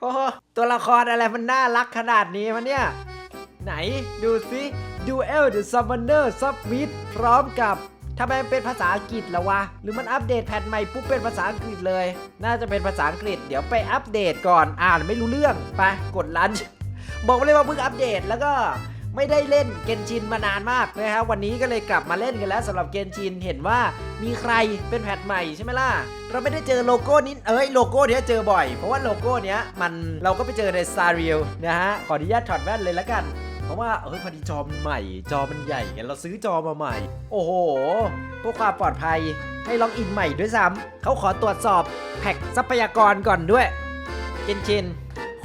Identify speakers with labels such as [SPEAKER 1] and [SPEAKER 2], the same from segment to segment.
[SPEAKER 1] โอ้โหตัวละครอะไรมันน่ารักขนาดนี้มันเนี่ย ไหนดูสิ Duel the Summoner Submit พร้อมกับทำไมมันเป็นภาษาอังกฤษแล้ววะ หรือมันอัปเดตแพทใหม่ปุ๊บเป็นภาษาอังกฤษเลย น่าจะเป็นภาษาอังกฤษ เดี๋ยวไปอัปเดตก่อนอ่านไม่รู้เรื่อง ไปกดลันช์บอกเลยว่าเพิ่งอัปเดตแล้วก็ไม่ได้เล่นเกนชินมานานมากนะครับวันนี้ก็เลยกลับมาเล่นกันแล้วสำหรับเกนชินเห็นว่ามีใครเป็นแพทใหม่ใช่ไหมล่ะ เราไม่ได้เจอโลโก้นี้เอ้ยโลโก้เนี้ยเจอบ่อย เพราะว่าโลโก้เนี้ยมันเราก็ไปเจอใน Star r e a l นะฮะ ขออนุญาตถอดแว่นเลยละกัน เพราะว่าเอ้ยพอดีจอมันใหม่ จอมันใหญ่ไงเราซื้อจอมาใหม่ โอ้โหเพื่อความปลอดภัยให้ล็อกอินใหม่ด้วยซ้ำเขาขอตรวจสอบแพ็กทรัพยากรก่อนด้วยเกนชิน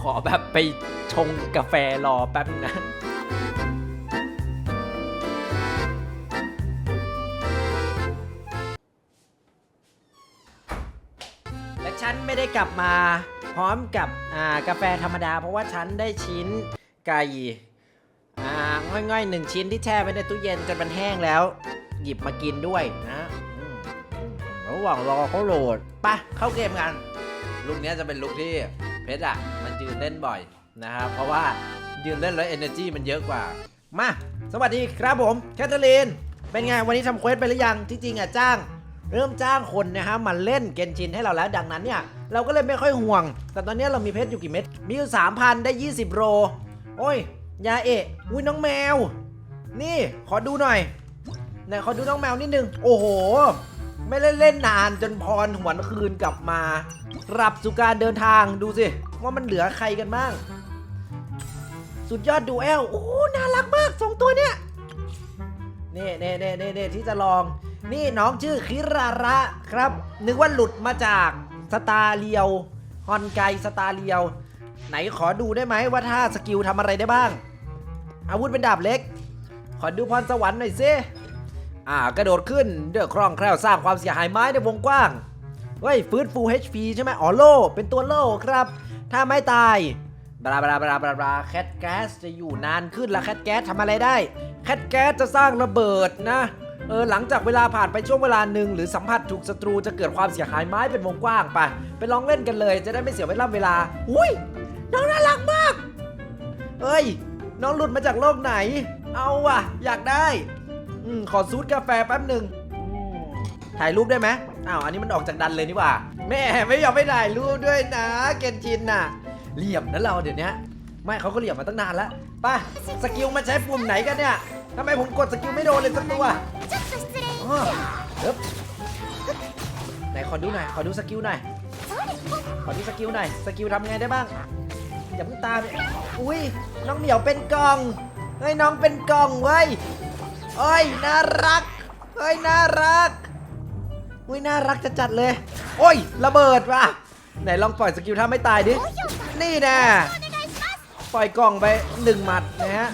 [SPEAKER 1] ขอแบบไปชงกาแฟรอแป๊บนึงนะ ไม่ได้กลับมาพร้อมกับกาแฟธรรมดา เพราะว่าฉันได้ชิ้นไก่อ่าง่อยๆหนึ่งชิ้นที่แช่ไว้ในตู้เย็นจนมันแห้งแล้ว หยิบมากินด้วยนะอืมอืมระหว่างรอเขาโหลดไปะเข้าเกมกัน ลุคเนี้ยจะเป็นลุคที่เพชรอะ มันยืนเล่นบ่อยนะครับ เพราะว่ายืนเล่นแล้ว energy มันเยอะกว่า มา สวัสดีครับผม แคทเธอรีน เป็นไง วันนี้ทำเควสไปหรือยังที่จริงอะจ้าง เริ่มจ้างคนนะฮะมาเล่นเกนชินให้เราแล้วดังนั้นเนี่ยเราก็เลยไม่ค่อยห่วง แต่ตอนนี้เรามีเพชรอยู่กี่เม็ด มีอยู่3,000 ได้ 20โรโอ้ย ยาเอะอุ้ยน้องแมว นี่ขอดูหน่อยไหนขอดูน้องแมวนิดนึง โอ้โห ไม่เล่นเล่นนานจนพรหวนคืนกลับมากลับสู่การเดินทางดูสิ ว่ามันเหลือใครกันบ้าง สุดยอดดูแอลโอ้น่ารักมากสองตัวเนี่ยนี่เน่เน่เน่เน่ที่จะลอง นี่น้องชื่อคิราระครับ นึกว่าหลุดมาจากสตาร์เรียวฮอนไกสตาร์เรียว ไหนขอดูได้ไหมว่าถ้าสกิลทำอะไรได้บ้าง อาวุธเป็นดาบเล็ก ขอดูพรสวรรค์หน่อยสิอ่ากระโดดขึ้นด้วยคล่องแคล่วสร้างความเสียหายไม้ในวงกว้างเฮ้ยฟื้นฟู HP ใช่ไหมอ๋อโล่เป็นตัวโล่ครับ ถ้าไม่ตายบลาบลาบลาบลาบลาแคทแก๊สจะอยู่นานขึ้นละแคทแก๊สทำอะไรได้ แคทแก๊สจะสร้างระเบิดนะ เออหลังจากเวลาผ่านไปช่วงเวลาหนึ่งหรือสัมผัสถูกศัตรูจะเกิดความเสียหายไม้เป็นวงกว้างไป ไปลองเล่นกันเลยจะได้ไม่เสียเวลาเวลาอุ้ยน้องน่ารักมาก เอ้ย น้องหลุดมาจากโลกไหน เอาว่ะ อยากได้อืมขอซูดกาแฟแป๊บหนึ่งถ่ายรูปได้ไหมอ้าวอันนี้มันออกจากดันเลยนี่ว่าแม่ไม่ยอมไม่ถ่ายรูปด้วยนะเกนจินน่ะเหลี่ยมนะเราเดี๋ยวนี้ไม่เขาก็เหลี่ยมมาตั้งนานแล้วป่ะสกิลมันใช้ปุ่มไหนกันเนี่ย ทำไมผมกดสกิลไม่โดนเลยสักตัวอ้อเอิบไหนขอดูหน่อย ขอดูสกิลหน่อย ขอดูสกิลหน่อย สกิลทำไงได้บ้าง อย่าเพิ่งตาม อุ้ย น้องเหมียวเป็นกล่อง เฮ้ยน้องเป็นกล่องเว้ยเอ้ยน่ารักเอ้ยน่ารัก อุ้ยน่ารักจะจัดเลย โอ้ย ระเบิดว่ะ ไหนลองปล่อยสกิลถ้าไม่ตายดิ นี่แน่ ปล่อยกล่องไปหนึ่งหมัดนะฮะ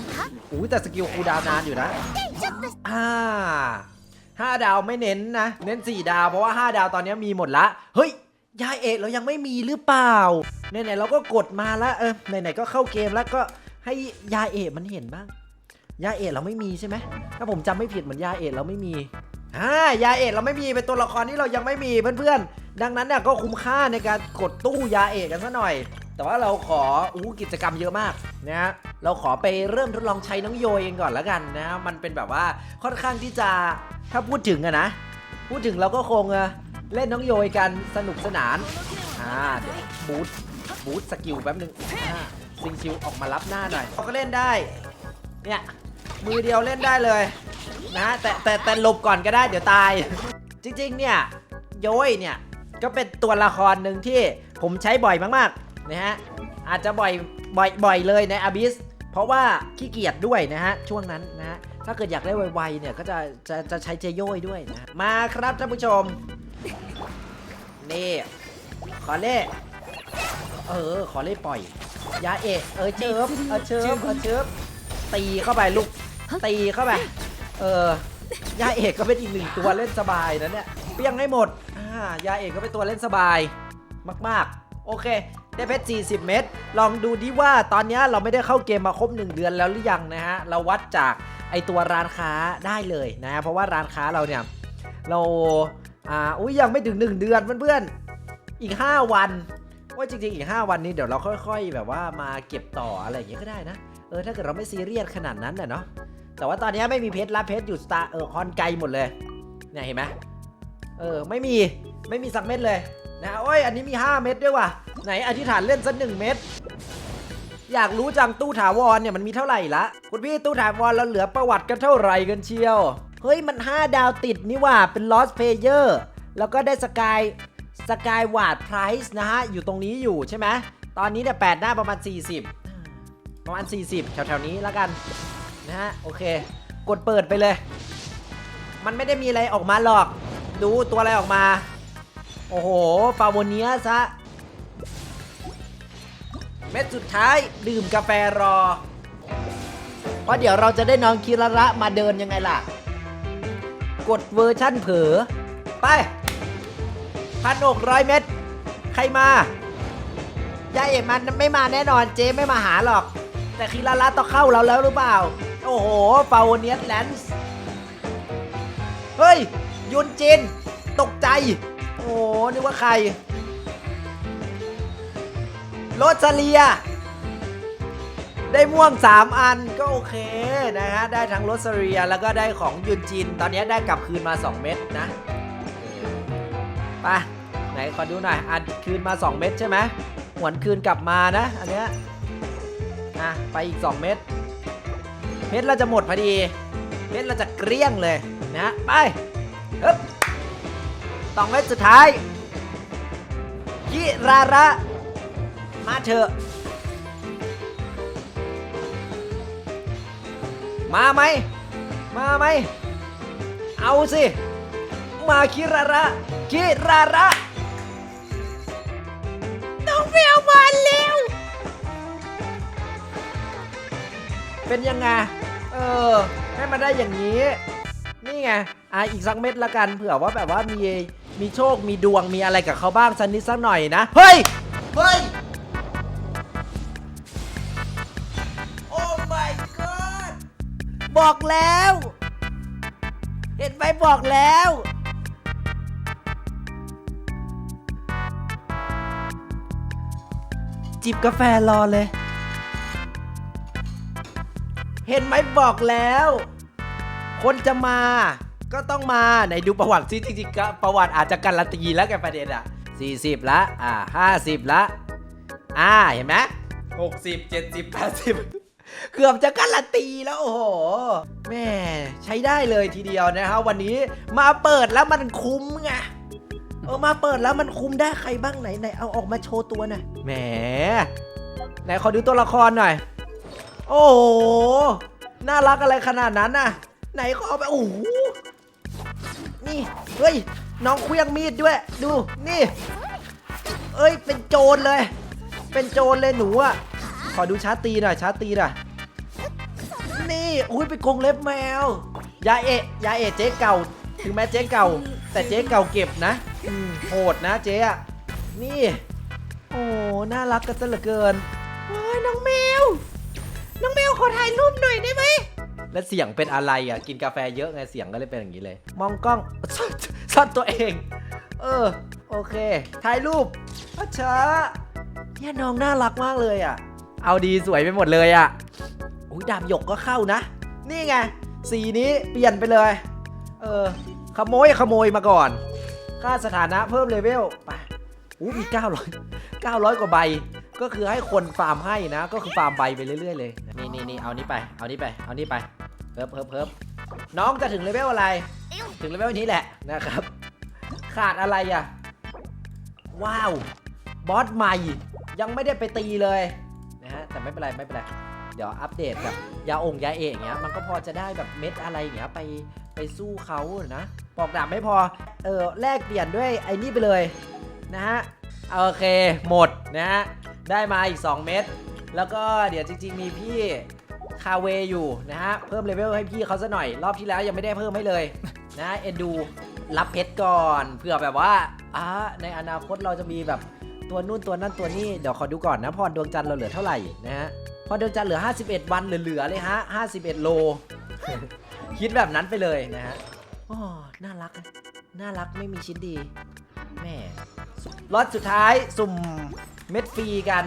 [SPEAKER 1] อู้แต่สกิลคูดาวนานอยู่นะ อ่าห้าดาวไม่เน้นนะ เน้นสี่ดาวเพราะว่าห้าดาวตอนนี้มีหมดละ เฮ้ยยายเอกเรายังไม่มีหรือเปล่าไหนๆเราก็กดมาแล้วเออไหนๆก็เข้าเกมแล้วก็ให้ยายเอกมันเห็นบ้างยาเอกเราไม่มีใช่ไหมถ้าผมจำไม่ผิดเหมือนยาเอกเราไม่มีอ่ายาเอกเราไม่มีเป็นตัวละครที่เรายังไม่มีเพื่อนๆดังนั้นเนี่ยก็คุ้มค่าในการกดตู้ยาเอกกันซะหน่อย แต่ว่าเราขออู้กิจกรรมเยอะมากนะฮะเราขอไปเริ่มทดลองใช้น้องโยเองก่อนแล้วกันนะมันเป็นแบบว่าค่อนข้างที่จะถ้าพูดถึงอะนะ พูดถึงเราก็คงเล่นน้องโยยกันสนุกสนานอ่าเดี๋ยวบูทบูทสกิลแป๊บนึงอ่าซิงคิวออกมารับหน้าหน่อยเขาก็เล่นได้เนี่ยมือเดียวเล่นได้เลยนะแต่แต่แต่หลบก่อนก็ได้เดี๋ยวตาย จริงๆเนี่ยโยยเนี่ยก็เป็นตัวละครหนึ่งที่ผมใช้บ่อยมากๆ นะฮะอาจจะบ่อยบ่อยบ่อยเลยในอาบิสเพราะว่าขี้เกียจด้วยนะฮะช่วงนั้นนะฮะถ้าเกิดอยากได้ไวๆเนี่ยก็จะจะจะใช้เจโยยด้วยนะมาครับท่านผู้ชม นี่ขอเล่เออขอเล่ปล่อยยาเอะเออเชิบเออเชิบเออเชิบตีเข้าไปลูกตีเข้าไปเออยาเอกก็เป็นอีกหนึ่งตัวเล่นสบายนะเนี่ยเปี้ยงให้หมดอ่ายาเอกก็เป็นตัวเล่นสบายมาก ๆ โอเค ได้เพชร 40 เม็ดลองดูดิว่าตอนนี้เราไม่ได้เข้าเกมมาครบ 1 เดือนแล้วหรือยังนะฮะ เราวัดจากไอตัวร้านค้าได้เลยนะฮะเพราะว่าร้านค้าเราเนี่ย เราอ่าอุ้ยยังไม่ถึง 1 เดือนเพื่อนๆอีก 5 วันว่าจริงๆอีก 5 วันนี้เดี๋ยวเราค่อย ๆ แบบว่ามาเก็บต่ออะไรอย่างเงี้ยก็ได้นะเออถ้าเกิดเราไม่ซีเรียสขนาดนั้นน่ะเนาะแต่ว่าตอนนี้ไม่มีเพชรละเพชรอยู่สตาร์เออฮอนไกลหมดเลยเนี่ยเห็นไหมเออไม่มีไม่มีสักเม็ดเลยนะโอ้ยอันนี้มี 5 เม็ดด้วยว่ะ ไหนอธิษฐานเล่นสักหนึ่งเม็ดอยากรู้จังตู้ถาวรเนี่ยมันมีเท่าไหร่ละคุณพี่ตู้ถาวรเราเหลือประวัติกันเท่าไหร่กันเชียว เฮ้ยมัน 5 ดาวติดนี่ว่าเป็น Lost Player แล้วก็ได้สกายสกายวาดไพรส์นะฮะ อยู่ตรงนี้อยู่ใช่ไหมตอนนี้เนี่ยแปดหน้าประมาณ 40 ประมาณ 40 แถวๆนี้แล้วกัน นะฮะ โอเค กดเปิดไปเลย มันไม่ได้มีอะไรออกมาหรอก ดูตัวอะไรออกมา โอ้โหฟาโวเนียซะ เม็ดสุดท้ายดื่มกาแฟรอ เพราะเดี๋ยวเราจะได้น้องคิระระมาเดินยังไงล่ะ กดเวอร์ชั่นเผลอไปพันหกร้อยเม็ดใครมายายเอ็มมันไม่มาแน่นอนเจ๊ไม่มาหาหรอก แต่คิระระต้องเข้าเราแล้วหรือเปล่า โอ้โหฟาวเนียสแลนส์เฮ้ย ยุนจิน ตกใจ โอ้นึกว่าใคร โรสเลีย ได้ม่วง 3 อันก็โอเคนะฮะ ได้ทั้งโรสเลียแล้วก็ได้ของยุนจิน ตอนนี้ได้กลับคืนมา 2 เม็ดนะไปไหนขอดูหน่อย อันคืนมา 2 เม็ดใช่ไหมหวนคืนกลับมานะ อันเนี้ยอะไปอีก 2 เม็ดเม็ดเราจะหมดพอดี เม็ดเราจะเกลี้ยงเลยนะไปฮึบสองเม็ดสุดท้ายกิราระ มาเถอะ มาไหม มาไหม เอาสิ มาคิราระ คิราระน้องแมวมาแล้วเป็นยังไง เออ ให้มันได้อย่างนี้ นี่ไง อะอีกสักเม็ดละกัน เผื่อว่าแบบว่ามีมีโชค มีดวง มีอะไรกับเขาบ้างสักนิดสักหน่อยนะ เฮ้ยเฮ้ย บอกแล้ว เห็นไหมบอกแล้ว จิบกาแฟรอเลย เห็นไหมบอกแล้ว คนจะมา ก็ต้องมาไหนดูประวัติซิจริงๆก็ประวัติอาจจะการันตีแล้วแกประเด็นอะ40ละอ่า50ละอ่าเห็นไหม60 70 80เเกือบจะการันตีแล้วโอ้โหแม่ใช้ได้เลยทีเดียวนะครับวันนี้มาเปิดแล้วมันคุ้มไงเออมาเปิดแล้วมันคุ้มได้ใครบ้างไหนไหนเอาออกมาโชว์ตัวหน่อยแหมไหนขอดูตัวละครหน่อย โอ้โหน่ารักอะไรขนาดนั้นน่ะ ไหนขอเอาไปโอ้โหนี่เฮ้ยน้องเคลี้ยงมีดด้วย ดูนี่ เอ้ยเป็นโจรเลย เป็นโจรเลยหนูอะ อดูชาร์จตีหน่อยชาร์จตีหน่อยนี่อุ้ยเป็นกงเล็บแมวยาเอะยาเอะเจ๊เก่า ถึงแม้เจ๊เก่า แต่เจ๊เก่าเก็บนะอืมโหดนะเจ๊อะนี่ โอ้น่ารักกันซะเหลือเกิน โอ้ยน้องแมว น้องแมวขอถ่ายรูปหน่อยได้ไหม แล้วเสียงเป็นอะไรอะ กินกาแฟเยอะไงเสียงก็เลยเป็นอย่างนี้เลย มองกล้อง ซ่อนซ่อนตัวเอง เออ โอเค ถ่ายรูปอาช้าเนี่ยน้องน่ารักมากเลยอะ เอาดีสวยไปหมดเลยอะอุ้ยดาบหยกก็เข้านะ นี่ไง สีนี้เปลี่ยนไปเลย เออ ขโมยขโมยมาก่อน ค่าสถานะเพิ่มเลเวลไปอู้มี 900 900 กว่าใบ ก็คือให้คนฟาร์มให้นะ ก็คือฟาร์มใบไปเรื่อย ๆ เลย นี่นี่นี่เอานี้ไป เอานี้ไป เอานี้ไปเพิ่มเพิ่มเพิ่มน้องจะถึงเลเวลอะไร ถึงเลเวลนี้แหละนะครับ ขาดอะไรอะ ว้าว บอสใหม่ ยังไม่ได้ไปตีเลย แต่ไม่เป็นไรไม่เป็นไรเดี๋ยวอัปเดตแบบยาองค์ยาเอกอย่างเงี้ยมันก็พอจะได้แบบเม็ดอะไรอย่างเงี้ยไปไปสู้เขานะปอกดาบไม่พอเออแลกเปลี่ยนด้วยไอ้นี่ไปเลยนะฮะโอเคหมดนะฮะได้มาอีก 2 เม็ดแล้วก็เดี๋ยวจริง ๆ มีพี่คาเวอยู่นะฮะเพิ่มเลเวลให้พี่เขาซะหน่อย รอบที่แล้วยังไม่ได้เพิ่มให้เลยนะเอ็นดูรับเพชรก่อนเผื่อแบบว่าอ่าในอนาคตเราจะมีแบบ ตัวนู่นตัวนั่นตัวนี่เดี๋ยวขอดูก่อนนะพรดวงจันทร์เราเหลือเท่าไหร่นะฮะพรดวงจันทร์เหลือ 51 วันเหลือๆเลยฮะ51 โล คิดแบบนั้นไปเลยนะฮะอ๋อน่ารัก น่ารักไม่มีชิ้นดีแม่ล็อตสุดท้ายสุ่มเม็ดฟรีกัน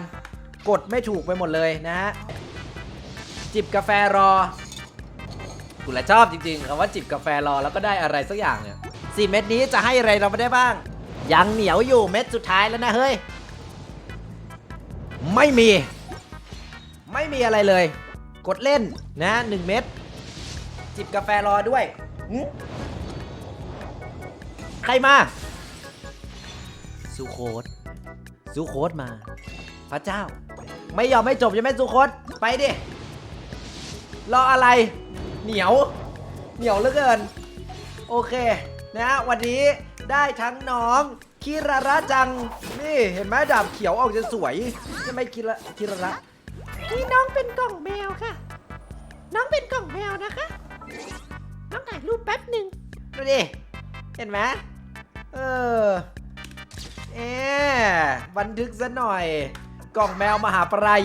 [SPEAKER 1] กดไม่ถูกไปหมดเลยนะฮะจิบกาแฟรอกูละชอบจริงๆคำว่าจิบกาแฟรอแล้วก็ได้อะไรสักอย่างเนี่ยสี่เม็ดนี้จะให้อะไรเราไม่ได้บ้าง ยังเหนียวอยู่เม็ดสุดท้ายแล้วนะเฮ้ย ไม่มี ไม่มีอะไรเลย กดเล่นนะหนึ่งเม็ดจิบกาแฟรอด้วย ใครมาซูโคดซูโคดมา พระเจ้า ไม่ยอมไม่จบใช่ไหมซูโคดไปดิ รออะไร เหนียว เหนียวเหลือเกิน โอเค นะวันนี้ได้ทั้งน้อง คิราระจัง นี่เห็นไหมดาบเขียวออกจะสวยใช่ไหมคิระคิราระนี่น้องเป็นกล่องแมวค่ะ น้องเป็นกล่องแมวนะคะ น้องถ่ายรูปแป๊บหนึ่งดูดิ เห็นไหมเออเอ๊ะบันทึกซะหน่อย กล่องแมวมหาปราย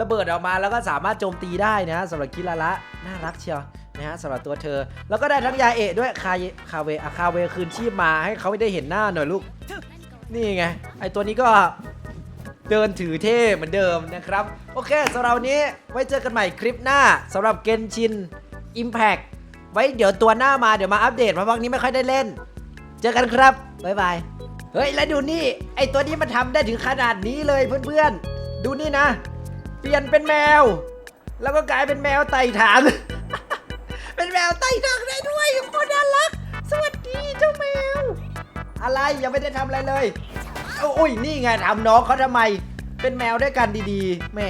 [SPEAKER 1] ระเบิดออกมาแล้วก็สามารถโจมตีได้นะสำหรับคิราระน่ารักเชียว นะฮะสำหรับตัวเธอ แล้วก็ได้ทั้งยาเอะด้วยคาเยคาเวอะคาเวคืนชีพมาให้เขาได้เห็นหน้าหน่อยลูก นี่ไงไอตัวนี้ก็เดินถือเท่เหมือนเดิมนะครับ โอเคสำหรับวันนี้ไว้เจอกันใหม่คลิปหน้าสำหรับเกนชิน Impact ไว้เดี๋ยวตัวหน้ามาเดี๋ยวมาอัปเดตเพราะพักนี้ไม่ค่อยได้เล่น เจอกันครับบ๊ายบายเฮ้ยแล้วดูนี่ ไอตัวนี้มันทำได้ถึงขนาดนี้เลยเพื่อนๆ ดูนี่นะ เปลี่ยนเป็นแมว แล้วก็กลายเป็นแมวไต่ถังเป็น วไต่ถังได้ด้วยโคตรน่ารัก สวัสดีเจ้าแมว อะไรยังไม่ได้ทำอะไรเลยโอ้ยนี่ไงทำน้องเขาทำไม เป็นแมวด้วยกันดีๆแหม